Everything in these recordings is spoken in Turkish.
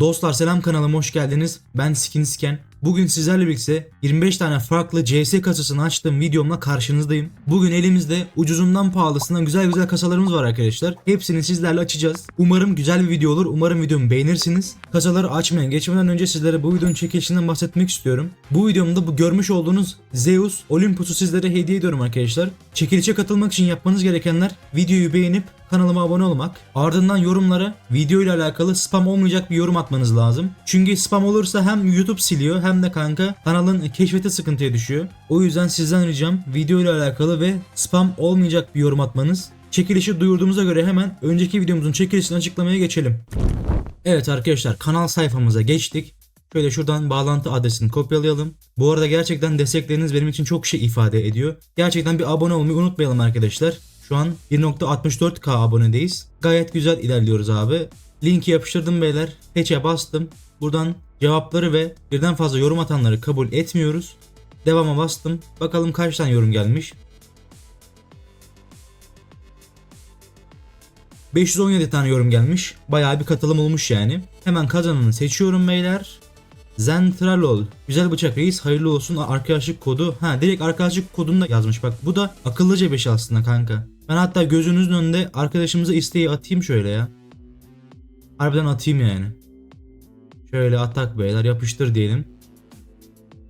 Dostlar selam kanalıma hoş geldiniz. Ben Skin Sken. Bugün sizlerle birlikte 25 tane farklı CS kasasını açtığım videomla karşınızdayım. Bugün elimizde ucuzundan pahalısından güzel güzel kasalarımız var arkadaşlar. Hepsini sizlerle açacağız. Umarım güzel bir video olur. Umarım videomu beğenirsiniz. Kasaları açmaya geçmeden önce sizlere bu videonun çekilişinden bahsetmek istiyorum. Bu videomda bu görmüş olduğunuz Zeus Olympus'u sizlere hediye ediyorum arkadaşlar. Çekilişe katılmak için yapmanız gerekenler videoyu beğenip kanalıma abone olmak. Ardından yorumlara video ile alakalı spam olmayacak bir yorum atmanız lazım. Çünkü spam olursa hem YouTube siliyor hem de kanka kanalın keşfeti sıkıntıya düşüyor. O yüzden sizden ricam video ile alakalı ve spam olmayacak bir yorum atmanız. Çekilişi duyurduğumuza göre hemen önceki videomuzun çekilişini açıklamaya geçelim. Evet arkadaşlar kanal sayfamıza geçtik. Şöyle şuradan bağlantı adresini kopyalayalım. Bu arada gerçekten destekleriniz benim için çok şey ifade ediyor. Gerçekten bir abone olmayı unutmayalım arkadaşlar. Şu an 1.64k abonedeyiz. Gayet güzel ilerliyoruz abi. Linki yapıştırdım beyler. Hatch'e bastım. Buradan cevapları ve birden fazla yorum atanları kabul etmiyoruz. Devama bastım. Bakalım kaç tane yorum gelmiş. 517 tane yorum gelmiş. Bayağı bir katılım olmuş yani. Hemen kazananı seçiyorum beyler. Zentralol. Güzel bıçak reis hayırlı olsun arkadaşlık kodu. Ha direkt arkadaşlık kodunu da yazmış bak. Bu da akıllıca bir şey aslında kanka. Ben hatta gözünüzün önünde arkadaşımıza isteği atayım şöyle ya. Harbiden atayım yani. Şöyle atak beyler yapıştır diyelim.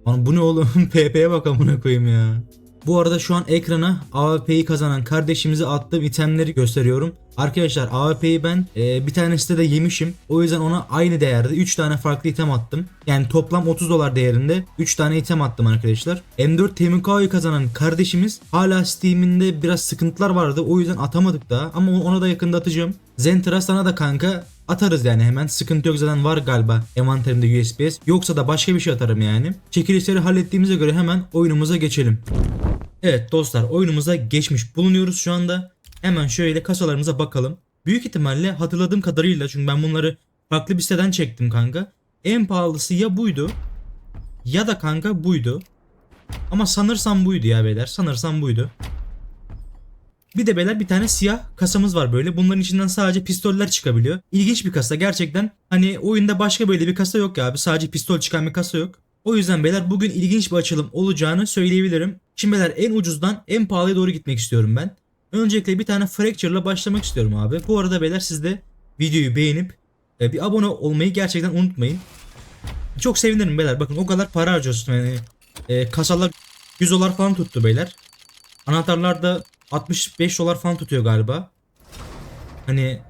Lan bu ne oğlum? PP'ye bak amına koyayım ya. Bu arada şu an ekrana AWP'yi kazanan kardeşimize attığım itemleri gösteriyorum. Arkadaşlar AWP'yi ben e, bir tane sitede yemişim. O yüzden ona aynı değerde 3 tane farklı item attım. Yani toplam 30 dolar değerinde 3 tane item attım arkadaşlar. M4 TMK'yı kazanan kardeşimiz hala Steam'inde biraz sıkıntılar vardı. O yüzden atamadık daha ama ona da yakında atacağım. Zentra sana da kanka atarız yani hemen. Sıkıntı yok zaten var galiba envanterimde USPS. Yoksa da başka bir şey atarım yani. Çekilişleri hallettiğimize göre hemen oyunumuza geçelim. Evet dostlar oyunumuza geçmiş bulunuyoruz şu anda. Hemen şöyle kasalarımıza bakalım. Büyük ihtimalle hatırladığım kadarıyla çünkü ben bunları farklı bir siteden çektim kanka. En pahalısı ya buydu ya da kanka buydu. Ama sanırsam buydu ya beyler. Sanırsam buydu. Bir de beyler bir tane siyah kasamız var böyle. Bunların içinden sadece pistoller çıkabiliyor. İlginç bir kasa gerçekten. Hani oyunda başka böyle bir kasa yok ya abi. Sadece pistol çıkan bir kasa yok. O yüzden beyler bugün ilginç bir açılım olacağını söyleyebilirim. Şimdi beyler en ucuzdan en pahalıya doğru gitmek istiyorum ben. Öncelikle bir tane Fracture'la başlamak istiyorum abi. Bu arada beyler siz de videoyu beğenip e, bir abone olmayı gerçekten unutmayın. Çok sevinirim beyler. Bakın o kadar para harcıyorsun. Yani, e, kasalar 100 dolar falan tuttu beyler. Anahtarlar da 65 dolar falan tutuyor galiba. Hani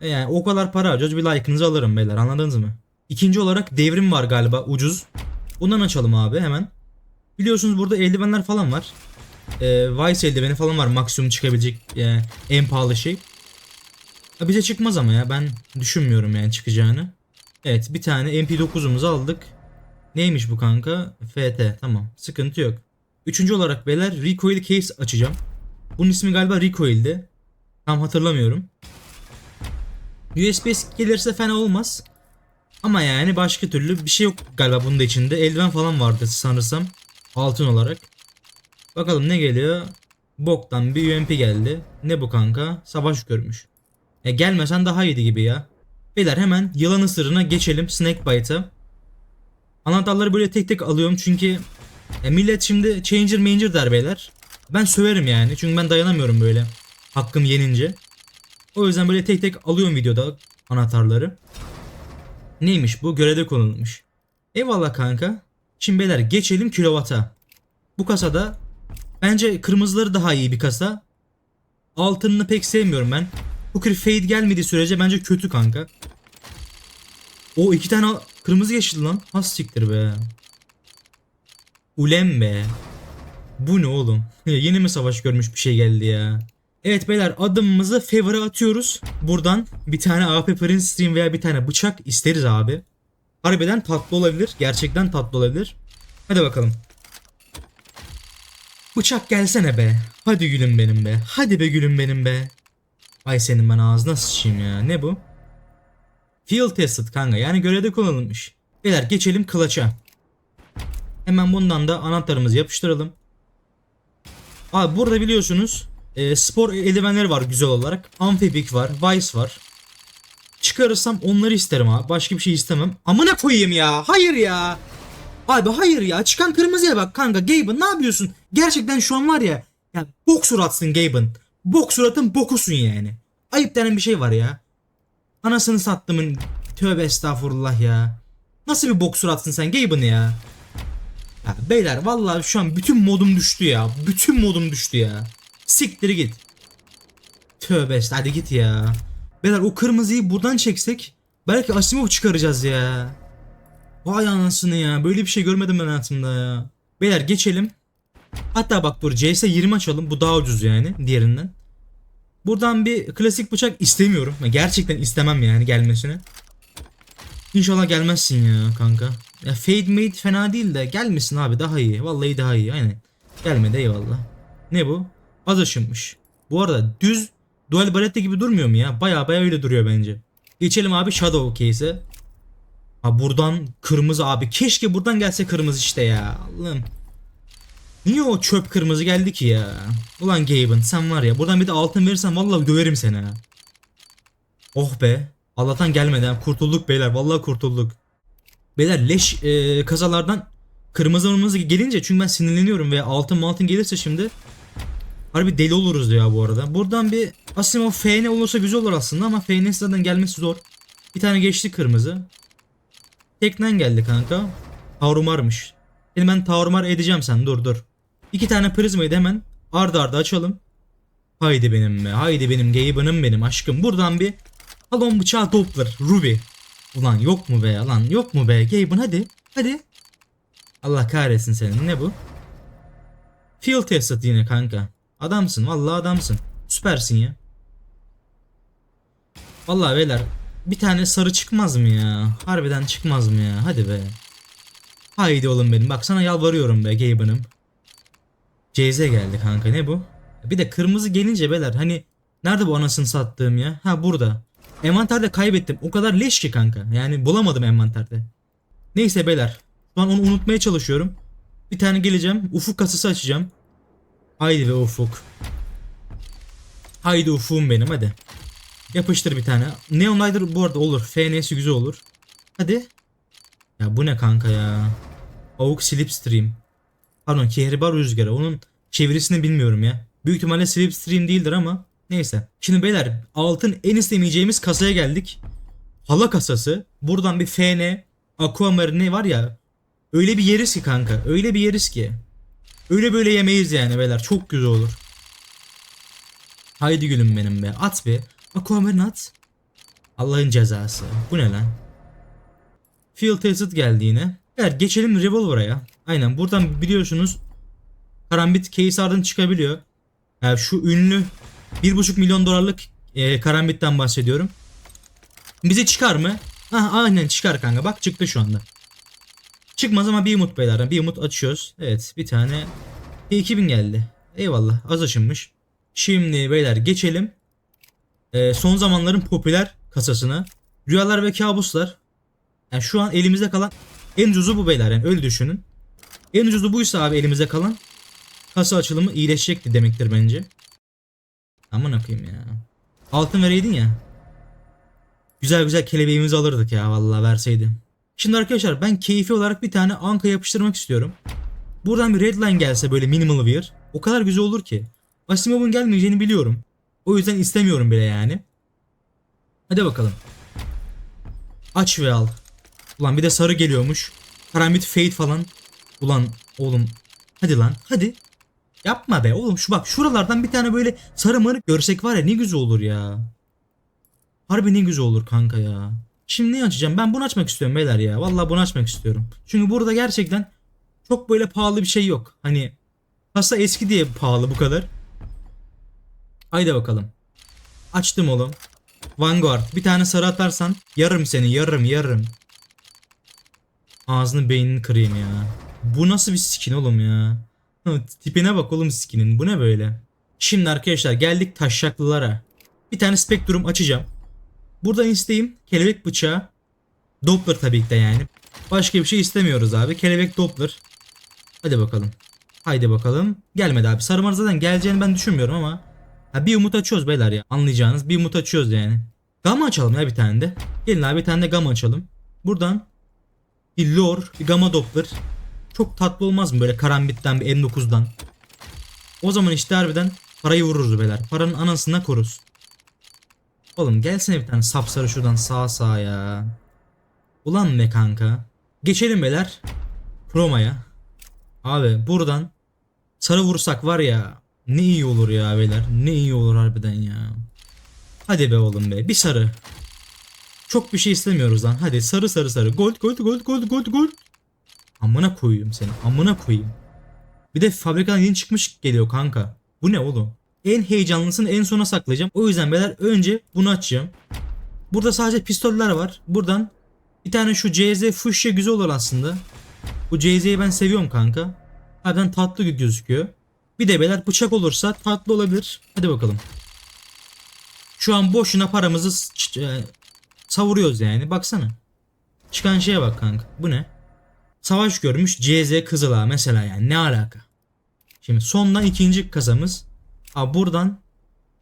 e, yani o kadar para harcıyoruz. Bir like'ınızı alırım beyler. Anladınız mı? İkinci olarak devrim var galiba ucuz. Bundan açalım abi hemen. Biliyorsunuz burada eldivenler falan var. Ee, Vice eldiveni falan var maksimum çıkabilecek e, en pahalı şey. Ha, bize çıkmaz ama ya ben düşünmüyorum yani çıkacağını. Evet bir tane MP9'umuzu aldık. Neymiş bu kanka? FT tamam sıkıntı yok. Üçüncü olarak beyler recoil case açacağım. Bunun ismi galiba recoil'di. Tam hatırlamıyorum. USB gelirse fena olmaz. Ama yani başka türlü bir şey yok galiba bunun da içinde. Eldiven falan vardı sanırsam. Altın olarak. Bakalım ne geliyor? Boktan bir UMP geldi. Ne bu kanka? Savaş görmüş. Ya gelmesen daha iyiydi gibi ya. Beyler hemen yılan ısırına geçelim. Snake Bite'a. Anahtarları böyle tek tek alıyorum çünkü ya millet şimdi changer manger der beyler. Ben söverim yani çünkü ben dayanamıyorum böyle. Hakkım yenince. O yüzden böyle tek tek alıyorum videoda anahtarları. Neymiş bu? Görevde konulmuş. Eyvallah kanka. Şimdi beyler geçelim kilovata. Bu kasada bence kırmızıları daha iyi bir kasa. Altınını pek sevmiyorum ben. Kır fade gelmediği sürece bence kötü kanka. O iki tane kırmızı geçti lan. Has siktir be. Ulem be. Bu ne oğlum? Yeni mi savaş görmüş bir şey geldi ya. Evet beyler adımımızı favor'a atıyoruz. Buradan bir tane AP Prince Stream veya bir tane bıçak isteriz abi. Harbiden tatlı olabilir. Gerçekten tatlı olabilir. Hadi bakalım. Bıçak gelsene be. Hadi gülüm benim be. Hadi be gülüm benim be. Ay senin ben ağzına sıçayım ya. Ne bu? Field tested kanka. Yani görevde kullanılmış. Beyler geçelim kılıça. Hemen bundan da anahtarımızı yapıştıralım. Abi burada biliyorsunuz e, spor eldivenleri var güzel olarak. Amphibik var, Vice var. Çıkarırsam onları isterim abi. Başka bir şey istemem. Amına koyayım ya. Hayır ya. Abi hayır ya. Çıkan kırmızıya bak kanka. Gaben ne yapıyorsun? Gerçekten şu an var ya. Ya bok suratsın Gaben. Bok suratın bokusun yani. Ayıp denen bir şey var ya. Anasını sattımın. Tövbe estağfurullah ya. Nasıl bir bok suratsın sen Gaben ya? Ya beyler vallahi şu an bütün modum düştü ya. Bütün modum düştü ya. Siktir git. Tövbe est- hadi git ya. Beyler o kırmızıyı buradan çeksek belki Asimov çıkaracağız ya. Vay anasını ya. Böyle bir şey görmedim ben hayatımda ya. Beyler geçelim. Hatta bak dur CS 20 açalım. Bu daha ucuz yani diğerinden. Buradan bir klasik bıçak istemiyorum. Gerçekten istemem yani gelmesini. İnşallah gelmezsin ya kanka. Ya Fade Made fena değil de gelmesin abi daha iyi. Vallahi daha iyi aynen. Gelmedi eyvallah. Ne bu? Az aşınmış. Bu arada düz Dual Barretta gibi durmuyor mu ya? Baya baya öyle duruyor bence. Geçelim abi Shadow Case'e. Ha buradan kırmızı abi. Keşke buradan gelse kırmızı işte ya. Allah'ım. Niye o çöp kırmızı geldi ki ya? Ulan Gaben sen var ya buradan bir de altın verirsen vallahi döverim seni ha. Oh be. Allah'tan gelmeden kurtulduk beyler. Vallahi kurtulduk. Beyler leş e, kazalardan kırmızı kırmızı gelince çünkü ben sinirleniyorum ve altın altın gelirse şimdi harbi deli oluruz ya bu arada. Buradan bir Asimov FN olursa güzel olur aslında ama FN zaten gelmesi zor. Bir tane geçti kırmızı. Teknen geldi kanka. Taurumarmış. Şimdi ben taurumar edeceğim sen dur dur. İki tane prizmayı da hemen arda arda açalım. Haydi benim be. Haydi benim Gaben'ım benim aşkım. Buradan bir Halon bıçağı Doppler. Ruby. Ulan yok mu be lan yok mu be Gaben hadi. Hadi. Allah kahretsin senin. Ne bu? Field tested yine kanka. Adamsın vallahi adamsın. Süpersin ya. Vallahi beyler bir tane sarı çıkmaz mı ya? Harbiden çıkmaz mı ya? Hadi be. Haydi oğlum benim. Bak sana yalvarıyorum be Gaben'ım. CZ geldi kanka ne bu? Bir de kırmızı gelince beyler hani nerede bu anasını sattığım ya? Ha burada. Envanterde kaybettim. O kadar leş ki kanka. Yani bulamadım envanterde. Neyse beyler. Şu an onu unutmaya çalışıyorum. Bir tane geleceğim. Ufuk kasası açacağım. Haydi be ufuk. Haydi ufuğum benim hadi. Yapıştır bir tane. Neon Rider bu arada olur. FN'si güzel olur. Hadi. Ya bu ne kanka ya. Avuk Slipstream. Pardon Kehribar Rüzgarı. Onun çevirisini bilmiyorum ya. Büyük ihtimalle Slipstream değildir ama neyse. Şimdi beyler altın en istemeyeceğimiz kasaya geldik. Hala kasası. Buradan bir FN, Aquamarine var ya. Öyle bir yeriz ki kanka. Öyle bir yeriz ki. Öyle böyle yemeyiz yani beyler. Çok güzel olur. Haydi gülüm benim be. At be. Aquamarine at. Allah'ın cezası. Bu ne lan? Field Tested geldi yine. Beyler geçelim Revolver'a. Aynen buradan biliyorsunuz Karambit Case'ardan çıkabiliyor. Yani şu ünlü 1.5 milyon dolarlık e, Karambit'ten bahsediyorum. Bize çıkar mı? Ah, aynen çıkar kanka. Bak çıktı şu anda. Çıkmaz ama bir umut beyler. Bir umut açıyoruz. Evet bir tane 2000 geldi. Eyvallah az aşınmış. Şimdi beyler geçelim. Ee, son zamanların popüler kasasına. Rüyalar ve kabuslar. Yani şu an elimizde kalan en ucuzu bu beyler. Yani öyle düşünün. En ucuzu buysa abi elimizde kalan kasa açılımı iyileşecekti demektir bence. Aman akıyım ya. Altın vereydin ya. Güzel güzel kelebeğimizi alırdık ya vallahi verseydi. Şimdi arkadaşlar ben keyfi olarak bir tane anka yapıştırmak istiyorum. Buradan bir redline gelse böyle minimal wear. O kadar güzel olur ki. Asimov'un gelmeyeceğini biliyorum. O yüzden istemiyorum bile yani. Hadi bakalım. Aç ve al. Ulan bir de sarı geliyormuş. Karambit Fade falan. Ulan oğlum. Hadi lan hadi. Yapma be oğlum şu bak şuralardan bir tane böyle sarı marı görsek var ya ne güzel olur ya. Harbi ne güzel olur kanka ya. Şimdi ne açacağım? Ben bunu açmak istiyorum beyler ya. Vallahi bunu açmak istiyorum. Çünkü burada gerçekten çok böyle pahalı bir şey yok. Hani kasa eski diye pahalı bu kadar. Haydi bakalım. Açtım oğlum. Vanguard. Bir tane sarı atarsan yarım seni yarım yarım. Ağzını beynini kırayım ya. Bu nasıl bir skin oğlum ya? Tipine bak oğlum skinin. Bu ne böyle? Şimdi arkadaşlar geldik taşşaklılara. Bir tane spektrum açacağım. Buradan isteğim kelebek bıçağı. Doppler tabii ki de yani. Başka bir şey istemiyoruz abi. Kelebek Doppler. Hadi bakalım. Haydi bakalım. Gelmedi abi. Sarımar zaten geleceğini ben düşünmüyorum ama. Ha, bir umut açıyoruz beyler ya. Anlayacağınız bir umut açıyoruz yani. Gamma açalım ya bir tane de. Gelin abi bir tane de gamma açalım. Buradan bir lore, bir gamma doppler. Çok tatlı olmaz mı böyle karambitten bir M9'dan? O zaman işte harbiden parayı vururuz beyler. Paranın anasına koruz. Oğlum gelsene bir tane sapsarı şuradan sağa sağa ya. Ulan ne kanka. Geçelim beyler. Proma'ya. Abi buradan sarı vursak var ya ne iyi olur ya beyler. Ne iyi olur harbiden ya. Hadi be oğlum be. Bir sarı. Çok bir şey istemiyoruz lan. Hadi sarı sarı sarı. Gold gold gold gold gold gold. Amına koyayım seni. Amına koyayım. Bir de fabrikadan yeni çıkmış geliyor kanka. Bu ne oğlum? En heyecanlısını en sona saklayacağım. O yüzden beyler önce bunu açacağım. Burada sadece pistoller var. Buradan bir tane şu CZ Fuchsia güzel olur aslında. Bu CZ'yi ben seviyorum kanka. Harbiden tatlı gözüküyor. Bir de beyler bıçak olursa tatlı olabilir. Hadi bakalım. Şu an boşuna paramızı e, savuruyoruz yani. Baksana. Çıkan şeye bak kanka. Bu ne? Savaş görmüş CZ Kızıla mesela yani. Ne alaka? Şimdi sondan ikinci kasamız. Aa buradan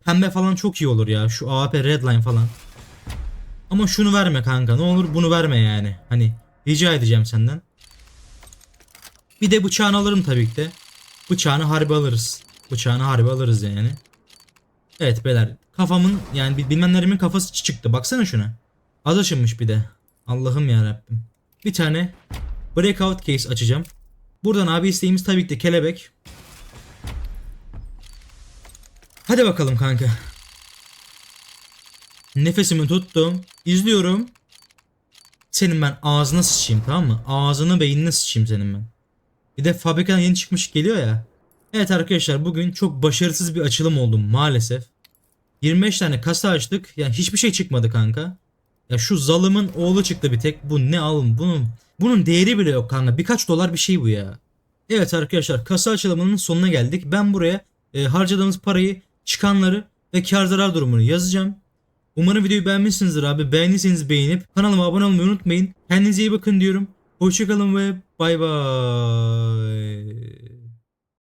pembe falan çok iyi olur ya. Şu AWP Redline falan. Ama şunu verme kanka. Ne olur bunu verme yani. Hani rica edeceğim senden. Bir de bıçağını alırım tabii ki de. Bıçağını harbi alırız. Bıçağını harbi alırız yani. Evet beyler. Kafamın yani bil- bilmem nelerimin kafası çıktı. Baksana şuna. Az aşınmış bir de. Allah'ım ya Rabbim. Bir tane breakout case açacağım. Buradan abi isteğimiz tabii ki de kelebek. Hadi bakalım kanka. Nefesimi tuttum. İzliyorum. Senin ben ağzına sıçayım tamam mı? Ağzını beynine sıçayım senin ben. Bir de fabrikadan yeni çıkmış geliyor ya. Evet arkadaşlar bugün çok başarısız bir açılım oldu maalesef. 25 tane kasa açtık. Yani hiçbir şey çıkmadı kanka. Ya şu zalımın oğlu çıktı bir tek. Bu ne alım? Bunun bunun değeri bile yok kanka. Birkaç dolar bir şey bu ya. Evet arkadaşlar kasa açılımının sonuna geldik. Ben buraya e, harcadığımız parayı, çıkanları ve kar zarar durumunu yazacağım. Umarım videoyu beğenmişsinizdir abi. Beğendiyseniz beğenip kanalıma abone olmayı unutmayın. Kendinize iyi bakın diyorum. Hoşçakalın ve bay bay.